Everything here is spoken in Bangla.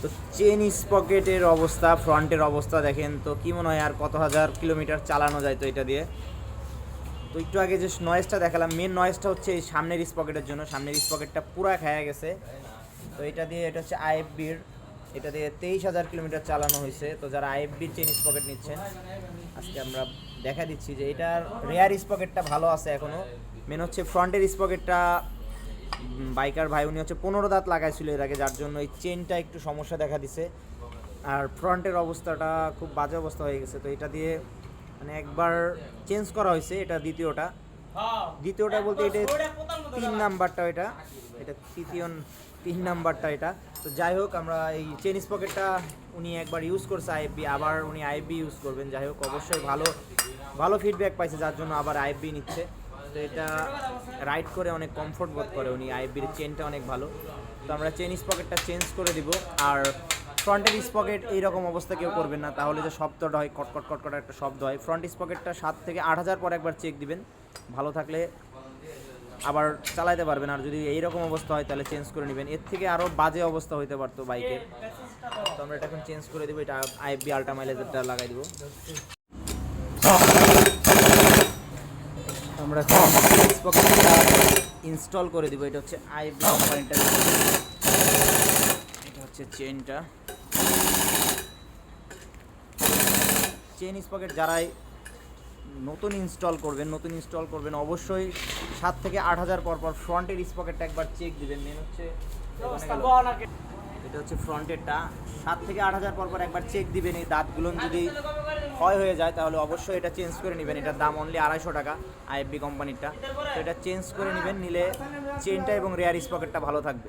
তো চেন স্পকেটের অবস্থা ফ্রন্টের অবস্থা দেখেন তো, কি মনে হয় আর কত হাজার কিলোমিটার চালানো যায় তো এটা দিয়ে? তো একটু আগে যে নয়েজটা দেখালাম মেন নয়েজটা হচ্ছে এই সামনের স্পকেটের জন্য। সামনের স্পকেটটা পুরা খায়া গেছে। তো এটা দিয়ে এটা হচ্ছে আইএফবির, এটা দিয়ে তেইশ হাজার কিলোমিটার চালানো হয়েছে। তো যারা আইএফবির চেন স্পকেট নিচ্ছেন, আজকে আমরা দেখা দিচ্ছি যে এটার রেয়ার স্পকেটটা ভালো আছে এখনও মেন হচ্ছে ফ্রন্টের স্পকেটটা বাইকার ভাই, উনি হচ্ছে পনেরো দাঁত লাগাইছিল এর আগে, যার জন্য এই চেনটা একটু সমস্যা দেখা দিছে। আর ফ্রন্টের অবস্থাটা খুব বাজে অবস্থা হয়ে গেছে, তো এটা দিয়ে মানে একবার চেঞ্জ করা হয়েছে, এটা দ্বিতীয়টা। দ্বিতীয়টা বলতে এটা তিন নাম্বারটা এটা এটা তৃতীয় তিন নাম্বারটা এটা। তো যাই হোক, আমরা এই চেন পকেটটা উনি একবার ইউজ করছে আইএফবি, আবার উনি আইএফবি ইউজ করবেন। যাই হোক, অবশ্যই ভালো ভালো ফিডব্যাক পাইছে, যার জন্য আবার আইএফবি নিচ্ছে। তো এটা রাইড করে অনেক কমফোর্ট বোধ করে উনি আইএফবির চেনটা অনেক ভালো। তো আমরা চেন স্পকেটটা চেঞ্জ করে দিব। আর ফ্রন্টের স্পকেট এইরকম অবস্থা কেউ করবেন না, তাহলে যে শব্দটা হয় কটকট কটকট একটা শব্দ হয়। ফ্রন্ট স্পকেটটা সাত থেকে আট হাজার পর একবার চেক দিবেন। ভালো থাকলে আবার চালাইতে পারবেন। আর যদি এইরকম অবস্থা হয়, তাহলে চেঞ্জ করে নেবেন। এর থেকে আরও বাজে অবস্থা হইতে পারতো বাইকের তো আমরা এটা এখন চেঞ্জ করে দেবো। এটা আইএফবি আল্ট্রা মাইলেজেরটা লাগাই দেবো। আমরা ইনস্টল করে দিব। এটা হচ্ছে আইএফবি কোম্পানিটা এটা হচ্ছে চেনটা চেন স্পকেট যারাই নতুন ইনস্টল করবেন নতুন ইনস্টল করবেন অবশ্যই সাত থেকে আট হাজার পর পর ফ্রন্টের স্পকেটটা একবার চেক দিবেন। মেন হচ্ছে এটা হচ্ছে ফ্রন্টেরটা সাত থেকে আট হাজার পর পর একবার চেক দিবেন। এই দাঁতগুলো যদি ক্ষয় হয়ে যায়, তাহলে অবশ্যই এটা চেঞ্জ করে নেবেন। এটার দাম অনলি আড়াইশো টাকা আইএফবি কোম্পানিরটা। তো এটা চেঞ্জ করে নেবেন, নিলে চেনটা এবং রেয়ার স্পকেটটা ভালো থাকবে।